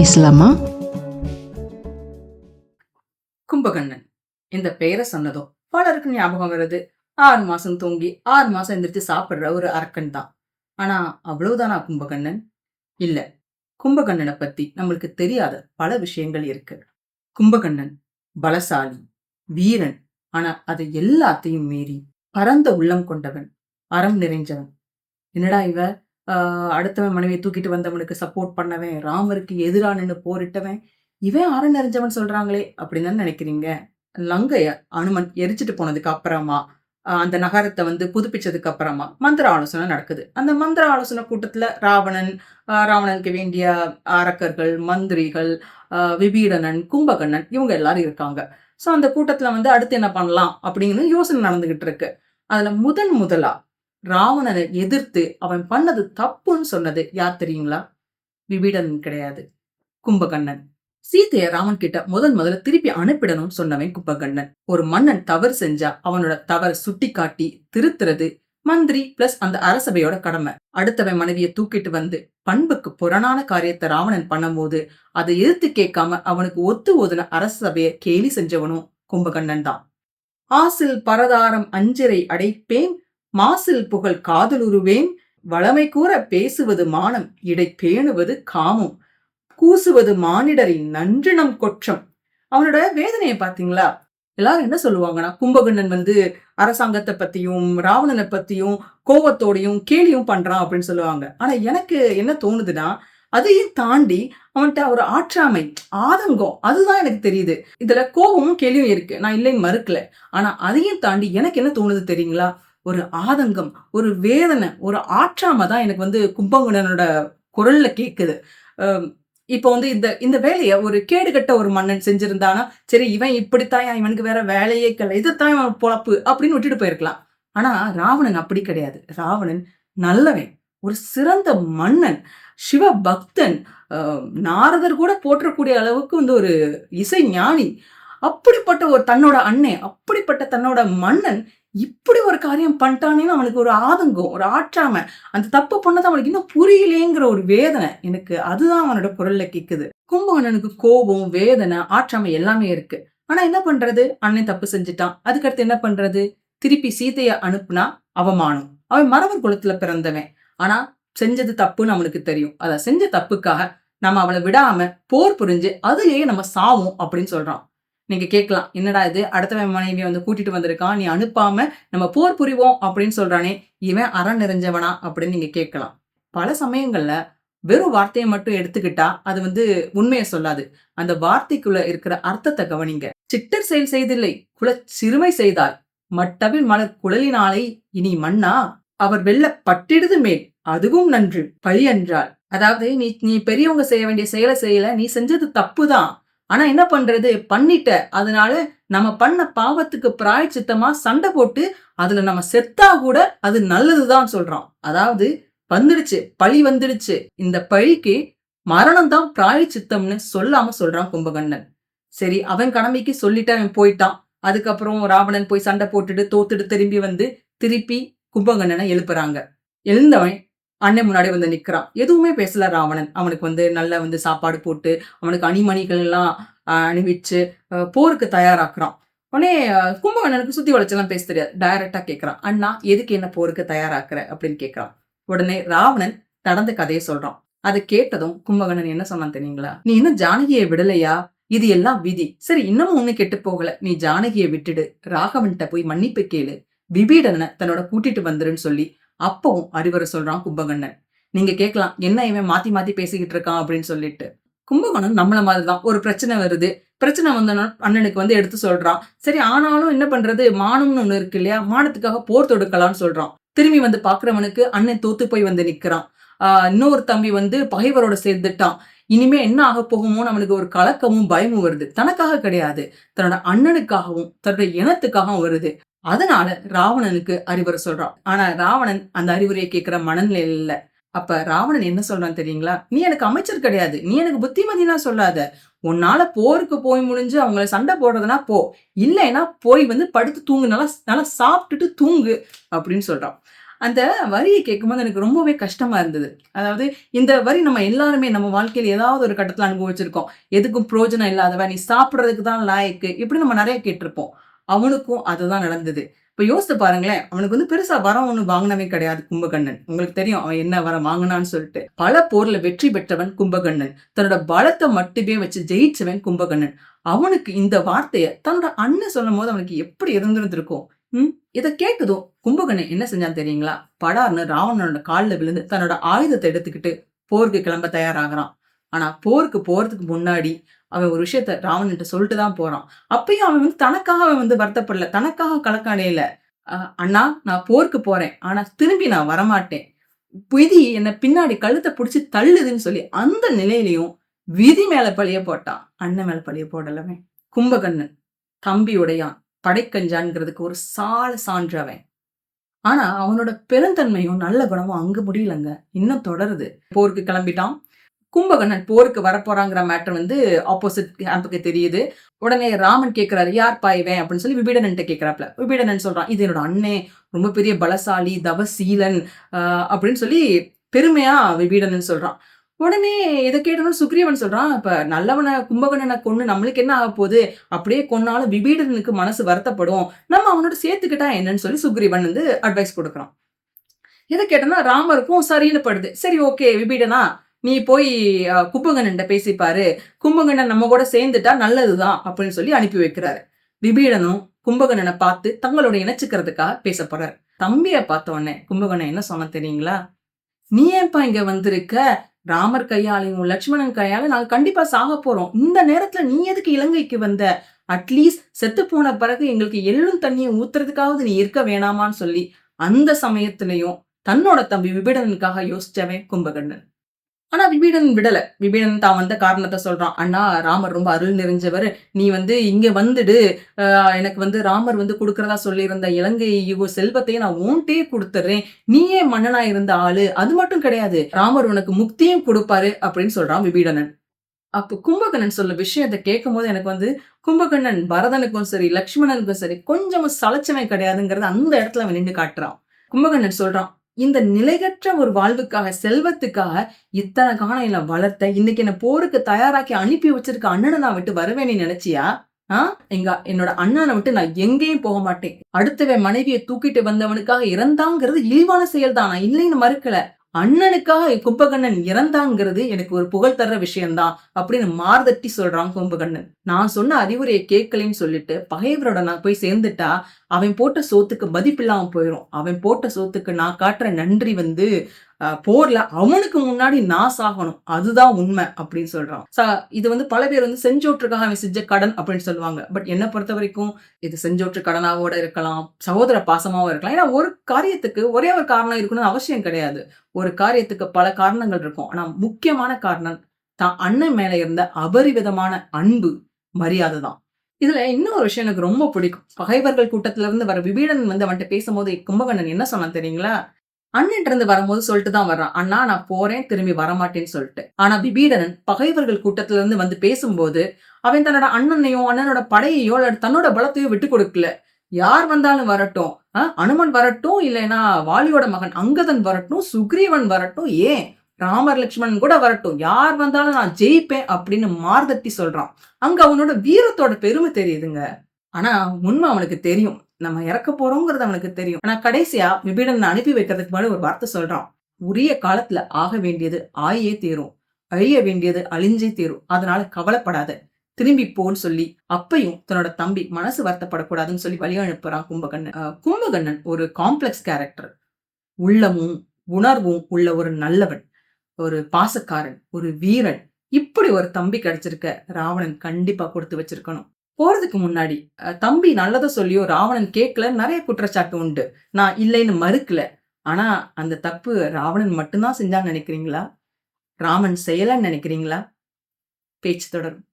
பேசலாமா? கும்பகண்ணன் இந்த பெயரை சொன்னதும் பலருக்கு ஞாபகம் வருது. ஆறு மாசம் தூங்கி ஆறு மாசம் எந்திரிச்சு சாப்பிடுற ஒரு அரக்கன் தான். ஆனா அவ்வளவுதானா கும்பகண்ணன்? இல்ல கும்பகண்ணனை பத்தி நம்மளுக்கு தெரியாத பல விஷயங்கள் இருக்கு. கும்பகண்ணன் பலசாலி வீரன். ஆனா அதை எல்லாத்தையும் மீறி பரந்த உள்ளம் கொண்டவன் அறம் நிறைஞ்சவன். என்னடா இவ? அடுத்தவன் மனைவியை தூக்கிட்டு வந்தவனுக்கு சப்போர்ட் பண்ணவன் ராமருக்கு எதிராக நின்று போரிட்டவன் இவன் அரண் நிறைஞ்சவன் சொல்றாங்களே அப்படின்னு நினைக்கிறீங்க? லங்கைய அனுமன் எரிச்சிட்டு போனதுக்கு அப்புறமா அந்த நகரத்தை வந்து புதுப்பிச்சதுக்கு அப்புறமா மந்திர ஆலோசனை நடக்குது. அந்த மந்திர ஆலோசனை கூட்டத்துல ராவணன் ராவணனுக்கு வேண்டிய அரக்கர்கள் மந்திரிகள் விபீடனன் கும்பகண்ணன் இவங்க எல்லாரும் இருக்காங்க. ஸோ அந்த கூட்டத்தில் வந்து அடுத்து என்ன பண்ணலாம் அப்படின்னு யோசனை நடந்துகிட்டு இருக்கு. அதில் முதன் முதலாக ராவணனை எதிர்த்து அவன் பண்ணது தப்புன்னு சொன்னது யார் தெரியுங்களா? விபீடன் கிடையாது. கும்பகர்ணன். சீதைய ராமன் கிட்ட முதன் முதல்ல திருப்பி அனுப்பிடணும்னு சொன்னவன் கும்பகர்ணன். ஒரு மன்னன் தவறு செஞ்சா அவனோட தவறை சுட்டி காட்டி திருத்துறது மந்திரி பிளஸ் அந்த அரசபையோட கடமை. அடுத்தவன் மனைவியை தூக்கிட்டு வந்து பண்புக்கு புறணான காரியத்தை ராவணன் பண்ணும்போது அதை எதிர்த்து கேட்காம அவனுக்கு ஒத்து ஓதுன அரசபையை கேலி செஞ்சவனும் கும்பகர்ணன் தான். ஆசில் பரதாரம் அஞ்சிரை அடைப்பேன் மாசில் புகழ் காதலுருவேன் வளமை கூற பேசுவது மானம் இடை பேணுவது காமம் கூசுவது மானிடரின் நன்றினம் கொற்றம். அவனோட வேதனையை பாத்தீங்களா எல்லாரும் என்ன சொல்லுவாங்கன்னா கும்பகண்ணன் வந்து அரசாங்கத்தை பத்தியும் ராவணனை பத்தியும் கோவத்தோடையும் கேலியும் பண்றான் அப்படின்னு சொல்லுவாங்க. ஆனா எனக்கு என்ன தோணுதுன்னா அதையும் தாண்டி அவன்கிட்ட ஒரு ஆற்றாமை ஆதங்கம் அதுதான் எனக்கு தெரியுது. இதுல கோபமும் கேலியும் இருக்கு. நான் இல்லைன்னு மறுக்கல. ஆனா அதையும் தாண்டி எனக்கு என்ன தோணுது தெரியுங்களா? ஒரு ஆதங்கம் ஒரு வேதனை ஒரு ஆற்றாமை தான் எனக்கு வந்து கும்பகோணனோட குரல்ல கேட்குது இப்போ வந்து இந்த இந்த வேலையை ஒரு கேடுகட்ட ஒரு மன்னன் செஞ்சிருந்தானா சரி இவன் இப்படித்தான் இவனுக்கு வேற வேலையே கிடையாது இதுதான் இவன் பொழப்பு அப்படின்னு விட்டுட்டு போயிருக்கலாம். ஆனா ராவணன் அப்படி கிடையாது. ராவணன் நல்லவன் ஒரு சிறந்த மன்னன் சிவ பக்தன் நாரதர் கூட போற்றக்கூடிய அளவுக்கு வந்து ஒரு இசை ஞானி. அப்படிப்பட்ட ஒரு தன்னோட அண்ணன் அப்படிப்பட்ட தன்னோட மன்னன் இப்படி ஒரு காரியம் பண்ணிட்டானேன்னு அவனுக்கு ஒரு ஆதங்கம் ஒரு ஆற்றாமை. அந்த தப்பு பண்ணது அவனுக்கு இன்னும் புரியலேங்கிற ஒரு வேதனை எனக்கு அதுதான் அவனோட குரல்ல கேக்குது. கும்பகோணனுக்கு கோபம் வேதனை ஆற்றாமை எல்லாமே இருக்கு. ஆனா என்ன பண்றது? அண்ணன் தப்பு செஞ்சுட்டான். அதுக்கடுத்து என்ன பண்றது? திருப்பி சீதைய அனுப்புனா அவமானம். அவன் மரவர் குலத்துல பிறந்தவன். ஆனா செஞ்சது தப்புன்னு அவனுக்கு தெரியும். அத செஞ்ச தப்புக்காக நம்ம அவளை விடாம போர் புரிஞ்சு அதுலயே நம்ம சாவோம் அப்படின்னு சொல்றான். நீங்க கேட்கலாம் என்னடா இது? அடுத்த மனைவியை வந்து கூட்டிட்டு வந்திருக்கான் நீ அனுப்பாம நம்ம போர் புரிவோம் அப்படின்னு சொல்றானே இவன் அறம் நிறைஞ்சவனா அப்படின்னு நீங்க கேட்கலாம். பல சமயங்கள்ல வெறும் வார்த்தையை மட்டும் எடுத்துக்கிட்டா அது வந்து உண்மையை சொல்லாது. அந்த வார்த்தைக்குள்ள இருக்கிற அர்த்தத்தை கவனிங்க. சிட்டர் செயல் செய்தில்லை குல சிறுமை செய்தாய். மட்டவில் மலர் குழலினாலை இனி மன்னா? அவர் வெல்ல பட்டிடுது மேல் அதுவும் நன்று பழி என்றாள் அதாவது நீ நீ பெரியவங்க செய்ய வேண்டிய செயலை செய்யல நீ செஞ்சது தப்புதான். ஆனா என்ன பண்றது? பண்ணிட்ட. அதனால நம்ம பண்ண பாவத்துக்கு பிராயச்சித்தமா சண்டை போட்டு அதுல நம்ம செத்தா கூட அது நல்லதுதான் சொல்றோம் அதாவது வந்துடுச்சு பழி வந்துடுச்சு. இந்த பழிக்கு மரணம் தான் பிராயச்சித்தம்னு சொல்லாம சொல்றான் கும்பகண்ணன் சரி அவன் கடமைக்கு சொல்லிட்டு அவன் போயிட்டான். அதுக்கப்புறம் ராவணன் போய் சண்டை போட்டுட்டு தோத்துட்டு திரும்பி வந்து திருப்பி கும்பகண்ணனை எழுப்புறாங்க. எழுந்தவன் அண்ணன் முன்னாடி வந்து நிற்கிறான் எதுவுமே பேசல ராவணன். அவனுக்கு வந்து நல்ல வந்து சாப்பாடு போட்டு அவனுக்கு அணிமணிகள் எல்லாம் அணிவிச்சு போருக்கு தயாராக்குறான். உடனே ஆஹ், கும்பகர்ணனுக்கு சுத்தி வளைச்செல்லாம் பேச தெரியாது. டைரக்டா கேட்கறான் அண்ணா எதுக்கு என்ன போருக்கு தயாராக்குற? அப்படின்னு கேட்கறான் உடனே ராவணன் நடந்த கதையை சொல்றான். அதை கேட்டதும் கும்பகர்ணன் என்ன சொன்னான் தெரியுங்களா? நீ இன்னும் ஜானகியை விடலையா? இது எல்லாம் விதி. சரி இன்னமும் ஒண்ணு கெட்டு போகல. நீ ஜானகியை விட்டுடு. ராகவன்கிட்ட போய் மன்னிப்பு கேளு. விபீடனை தன்னோட கூட்டிட்டு வந்துருன்னு சொல்லி அப்பவும் அறிவுரை சொல்றான் கும்பகண்ணன் நீங்க கேட்கலாம் என்ன இவன் மாத்தி மாத்தி பேசிக்கிட்டு இருக்கான் அப்படின்னு சொல்லிட்டு. கும்பகோணம் நம்மள மாதிரிதான். ஒரு பிரச்சனை வருது. பிரச்சனை வந்தோன்னா அண்ணனுக்கு வந்து எடுத்து சொல்றான். சரி ஆனாலும் என்ன பண்றது? மானம்னு ஒண்ணு இருக்கு இல்லையா? மானத்துக்காக போர் தொடுக்கலாம்னு சொல்றான். திரும்பி வந்து பாக்குறவனுக்கு அண்ணன் தோத்து போய் வந்து நிக்கிறான். ஆஹ் இன்னொரு தம்பி வந்து பகைவரோட சேர்ந்துட்டான். இனிமே என்ன ஆக போகுமோ நம்மளுக்கு ஒரு கலக்கமும் பயமும் வருது. தனக்காக கிடையாது. தன்னோட அண்ணனுக்காகவும் தன்னோட இனத்துக்காகவும் வருது. அதனால ராவணனுக்கு அறிவுரை சொல்றான். ஆனா ராவணன் அந்த அறிவுரையை கேட்கிற மனநிலை இல்ல. அப்ப ராவணன் என்ன சொல்றான் தெரியுங்களா? நீ எனக்கு அமைச்சர் கிடையாது. நீ எனக்கு புத்திமதிலாம் சொல்லாத. உன்னால போருக்கு போய் முடிஞ்சு அவங்கள சண்டை போடுறதுனா போ. இல்லைன்னா போய் வந்து படுத்து தூங்கு. நல்லா நல்லா சாப்பிட்டுட்டு தூங்கு. அப்படின்னு சொல்றான். அந்த வரியை கேட்கும்போது எனக்கு ரொம்பவே கஷ்டமா இருந்தது. அதாவது இந்த வரி நம்ம எல்லாருமே நம்ம வாழ்க்கையில ஏதாவது ஒரு கட்டத்துல அனுபவிச்சிருக்கோம். "எதுக்கும் பிரயோஜனம் இல்லாதவ நீ சாப்பிடுறதுக்கு தான் லாய்க்கு. இப்படி நம்ம நிறைய கேட்டிருப்போம். அவனுக்கும் அதுதான் நடந்தது. இப்ப யோசித்து பாருங்களேன், அவனுக்கு வந்து பெருசா வரம் ஒண்ணும் வாங்கினவே கிடையாது கும்பகண்ணன் உங்களுக்கு தெரியும் அவன் என்ன வரம் வாங்குனான்னு சொல்லிட்டு. பல போர்ல வெற்றி பெற்றவன் கும்பகண்ணன் தன்னோட பலத்தை மட்டுமே வச்சு ஜெயிச்சவன் கும்பகண்ணன் அவனுக்கு இந்த வார்த்தையை தன்னோட அண்ணன் சொல்லும் போது அவனுக்கு எப்படி இருந்திருந்திருக்கும்? ம். இதை கேட்டதும் கும்பகண்ணன் என்ன செஞ்சான் தெரியுங்களா? படார்னு ராவணனோட கால்ல விழுந்து தன்னோட ஆயுதத்தை எடுத்துக்கிட்டு போருக்கு கிளம்ப தயாராகிறான் ஆனா போருக்கு போறதுக்கு முன்னாடி அவன் ஒரு விஷயத்த ராவணன்ட்ட சொல்லிட்டு தான் போறான். அப்பயும் அவன் வந்து தனக்காக அவன் வந்து வருத்தப்படல. தனக்காக கலக்கானே அடையல. "அண்ணா நான் போருக்கு போறேன். ஆனா திரும்பி நான் வரமாட்டேன். விதி என்னை பின்னாடி கழுத்த புடிச்சு தள்ளுதுன்னு" சொல்லி அந்த நிலையிலயும் விதி மேல பழிய போட்டான். அண்ணன் மேல பழிய போடலவன் கும்பகண்ணன் தம்பி உடையான், படைக்கஞ்சான்ங்கிறதுக்கு ஒரு சால சான்று அவன். ஆனா அவனோட பெருந்தன்மையும், நல்ல குணமும் அங்க முடியலங்க. இன்னும் தொடருது. போருக்கு கிளம்பிட்டான். கும்பகர்ணன் போருக்கு வரப்போறாங்கிற மேட்டர் வந்து ஆப்போசிட் கேம்புக்கு தெரியுது. உடனே ராமன் கேட்கிறாரு, யார் பாய்வேன் அப்படின்னு சொல்லி விபீடனன்ட்ட கேட்கிறாப்ல. விபீடனன் சொல்றான், "இது என்னோட அண்ணே ரொம்ப பெரிய பலசாலி, தவசீலன்" அப்படின்னு சொல்லி பெருமையா விபீடனன் சொல்றான். உடனே இதை கேட்டவுடனே சுக்ரீவன் சொல்றான், "இப்ப நல்லவனை கும்பகணனை கொன்னு நம்மளுக்கு என்ன ஆகப்போது? அப்படியே கொன்னாலும் விபீடனுக்கு மனசு வருத்தப்படும். நம்ம அவனோட சேர்த்துக்கிட்டா என்னன்னு" சொல்லி சுக்ரீவன் வந்து அட்வைஸ் கொடுக்குறான் இதை கேட்டோம்னா ராமருக்கும் சரின்னு படுது. சரி ஓகே விபீடனா, நீ போய் கும்பகண்ணன் பேசிப்பாரு கும்பகண்ணன் நம்ம கூட சேர்ந்துட்டா நல்லதுதான் அப்படின்னு சொல்லி அனுப்பி வைக்கிறாரு. விபீடனும் கும்பகண்ணனை பார்த்து தங்களோட இணைச்சுக்கிறதுக்காக பேசப்படுறாரு தம்பிய பார்த்த உடனே கும்பகண்ணன் என்ன சொன்ன தெரியுங்களா? "நீ ஏன்பா இங்க வந்திருக்க? ராமர் கையாலையும் லட்சுமணன் கையால நாங்க கண்டிப்பா சாகப் போறோம். இந்த நேரத்துல நீ எதுக்கு இலங்கைக்கு வந்த? அட்லீஸ்ட் செத்து போன பிறகு எங்களுக்கு எள்ளும் தண்ணியும் ஊத்துறதுக்காவது நீ இருக்க வேணாமான்னு" சொல்லி அந்த சமயத்திலையும் தன்னோட தம்பி விபீடனுக்காக யோசிச்சவன் கும்பகண்ணன் ஆனா விபீடன் விடல. விபீடன் தான் வந்த காரணத்தை சொல்றான். "அண்ணா ராமர் ரொம்ப அருள் நிறைஞ்சவர் நீ வந்து இங்க வந்துடு. எனக்கு வந்து ராமர் வந்து கொடுக்கறதா சொல்லியிருந்த இலங்கை யுவ செல்வத்தையும் நான் ஓன்ட்டே கொடுத்துட்றேன் நீயே மன்னனா இருந்த ஆளு. அது மட்டும் கிடையாது. ராமர் உனக்கு முக்தியும் கொடுப்பாரு அப்படின்னு சொல்றான் விபீடனன். அப்போ கும்பகர்ணன் சொல்ல விஷயத்த கேட்கும்போது எனக்கு வந்து கும்பகர்ணன் பரதனுக்கும் சரி, லக்ஷ்மணனுக்கும் சரி கொஞ்சமும் சளைச்சவன் கிடையாதுங்கிறத அந்த இடத்துல அவன் நின்று காட்டுறான். கும்பகர்ணன் சொல்றான், "இந்த நிலைகற்ற ஒரு வாழ்வுக்காக, செல்வத்துக்காக இத்தனை காலம் என்ன வளர்த்த, இன்னைக்கு என்ன போருக்கு தயாராக்கி அனுப்பி வச்சிருக்க அண்ணனை நான் விட்டு வருவேன்னு நினைச்சியா? ஆஹ் எங்க என்னோட அண்ணனை விட்டு நான் எங்கேயும் போக மாட்டேன். அடுத்தவன் மனைவியை தூக்கிட்டு வந்தவனுக்காக இறந்தாங்கிறது இழிவான செயல் தான். நான் இல்லைன்னு மறுக்கல. அண்ணனுக்காக கும்பகண்ணன் இறந்தாங்கிறது எனக்கு ஒரு புகழ் தர்ற விஷயம்தான் அப்படின்னு மார்தட்டி சொல்றான் கும்பகண்ணன் நான் சொன்ன அறிவுரையை கேட்கலன்னு சொல்லிட்டு பகைவரோட நான் போய் சேர்ந்துட்டா, அவன் போட்ட சோத்துக்கு மதிப்பில்லாம போயிரும். அவன் போட்ட சோத்துக்கு நான் காட்டுற நன்றி வந்து போர்ல அவனுக்கு முன்னாடி நான் சாகணும். அதுதான் உண்மை அப்படின்னு சொல்றான். இது வந்து பல பேர் வந்து செஞ்சோற்றுக்காக அவன் செஞ்ச கடன் அப்படின்னு சொல்லுவாங்க. பட் என்ன பொறுத்தவரைக்கும் இது செஞ்சோற்று கடனாவோட இருக்கலாம். சகோதர பாசமாவும் இருக்கலாம். ஏன்னா ஒரு காரியத்துக்கு ஒரே ஒரு காரணம் இருக்கணும்னு அவசியம் கிடையாது. ஒரு காரியத்துக்கு பல காரணங்கள் இருக்கும். ஆனா முக்கியமான காரணம் தான் அண்ணன் மேல இருந்த அபரிவிதமான அன்பு, மரியாதை தான். இதுல இன்னொரு விஷயம் எனக்கு ரொம்ப பிடிக்கும். பகைவர்கள் கூட்டத்துல இருந்து வர விபீடன் வந்து அவன்கிட்ட பேசும்போது கும்பகண்ணன் என்ன சொன்னான் தெரியுங்களா? அண்ணன் இருந்து வரும்போது சொல்லிட்டு தான் வர்றான். "அண்ணா நான் போறேன். திரும்பி வரமாட்டேன்னு" சொல்லிட்டு. ஆனா விபீடனன் பகைவர்கள் கூட்டத்துல இருந்து வந்து பேசும்போது, அவன் தன்னோட அண்ணனையோ, அண்ணனோட படையையோ, இல்ல தன்னோட பலத்தையோ விட்டு கொடுக்கல. யார் வந்தாலும் வரட்டும். அனுமன் வரட்டும், இல்லைன்னா வாலியோட மகன் அங்கதன் வரட்டும், சுக்ரீவன் வரட்டும், ஏன் ராமர், லட்சுமணன் கூட வரட்டும். யார் வந்தாலும் நான் ஜெயிப்பேன் அப்படின்னு மார்தட்டி சொல்றான். அங்க அவனோட வீரத்தோட பெருமை தெரியுதுங்க. ஆனா உண்மை அவனுக்கு தெரியும். நம்ம இறக்க போறோங்கிறது அவனுக்கு தெரியும். ஆனா கடைசியா விபீடன் அனுப்பி வைக்கிறதுக்கு முன்னாடி ஒரு வார்த்தை சொல்றான். "உரிய காலத்துல ஆக வேண்டியது ஆயே தீரும். அழிய வேண்டியது அழிஞ்சே தீரும். அதனால கவலைப்படாத. திரும்பி போன்னு" சொல்லி அப்பயும் தன்னோட தம்பி மனசு வருத்தப்படக்கூடாதுன்னு சொல்லி வழி அனுப்புறான் கும்பகண்ணன் கும்பகண்ணன் ஒரு காம்ப்ளெக்ஸ் கேரக்டர். உள்ளமும், உணர்வும் உள்ள ஒரு நல்லவன். ஒரு பாசக்காரன், ஒரு வீரன். இப்படி ஒரு தம்பி கிடைச்சிருக்க ராவணன் கண்டிப்பா கொடுத்து வச்சிருக்கணும். போறதுக்கு முன்னாடி தம்பி நல்லதை சொல்லியோ ராவணன் கேட்கல நிறைய குற்றச்சாட்டு உண்டு. நான் இல்லைன்னு மறுக்கல. ஆனா அந்த தப்பு ராவணன் மட்டும்தான் செஞ்சான்னு நினைக்கிறீங்களா? ராமன் செய்யலன்னு நினைக்கிறீங்களா? பேச்சு தொடரும்.